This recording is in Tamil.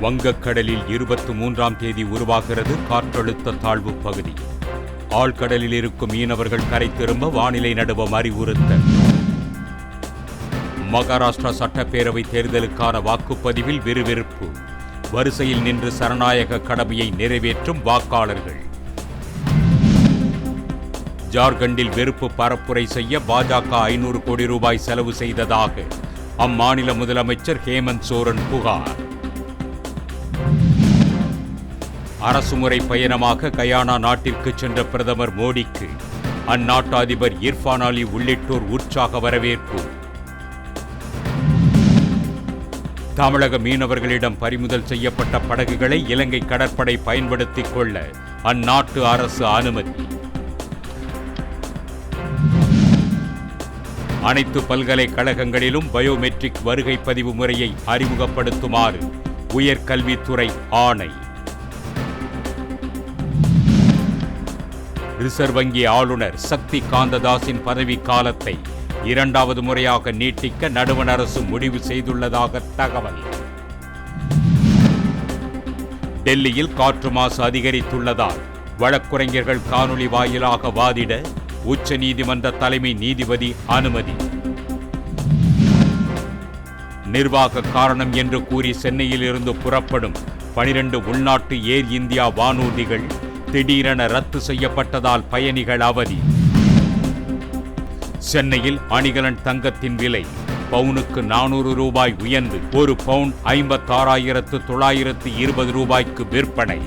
வங்கக்கடலில் இருபத்தி மூன்றாம் தேதி உருவாகிறது காற்றழுத்த தாழ்வு பகுதி. ஆழ்கடலில் இருக்கும் மீனவர்கள் கரை திரும்ப வானிலை நடுவம் அறிவுறுத்தல். மகாராஷ்டிரா சட்டப்பேரவை தேர்தலுக்கான வாக்குப்பதிவில் விறுவிறுப்பு. வரிசையில் நின்று சரணாயக கடமையை நிறைவேற்றும் வாக்காளர்கள். ஜார்க்கண்டில் வெறுப்பு பரப்புரை செய்ய பாஜக ஐநூறு கோடி ரூபாய் செலவு செய்ததாக அம்மாநில முதலமைச்சர் ஹேமந்த் சோரன் புகார். அரசுமுறை பயணமாக கயானா நாட்டிற்கு சென்ற பிரதமர் மோடிக்கு அந்நாட்டு அதிபர் இர்ஃபான் அலி உள்ளிட்டோர் உற்சாக வரவேற்பு. தமிழக மீனவர்களிடம் பறிமுதல் செய்யப்பட்ட படகுகளை இலங்கை கடற்படை பயன்படுத்திக் கொள்ள அந்நாட்டு அரசு அனுமதி. அனைத்து பல்கலைக்கழகங்களிலும் பயோமெட்ரிக் வருகை பதிவு முறையை அறிமுகப்படுத்துமாறு உயர்கல்வித்துறை ஆணை. ரிசர்வ் வங்கி ஆளுநர் சக்தி காந்ததாஸின் பதவி காலத்தை இரண்டாவது முறையாக நீட்டிக்க நடுவண் அரசு முடிவு செய்துள்ளதாக தகவல். டெல்லியில் காற்று மாசு அதிகரித்துள்ளதால் வழக்குரைஞர்கள் காணொளி வாயிலாக வாதிட உச்ச நீதிமன்ற தலைமை நீதிபதி அனுமதி. நிர்வாக காரணம் என்று கூறி சென்னையில் இருந்து புறப்படும் பனிரெண்டு உள்நாட்டு ஏர் இந்தியா வானூர்திகள் திடீரென ரத்து செய்யப்பட்டதால் பயணிகள் அவதி. சென்னையில் அணிகலன் தங்கத்தின் விலை பவுனுக்கு நானூறு ரூபாய் உயர்ந்து ஒரு பவுன் ஐம்பத்தாறாயிரத்து தொள்ளாயிரத்து இருபது ரூபாய்க்கு விற்பனை.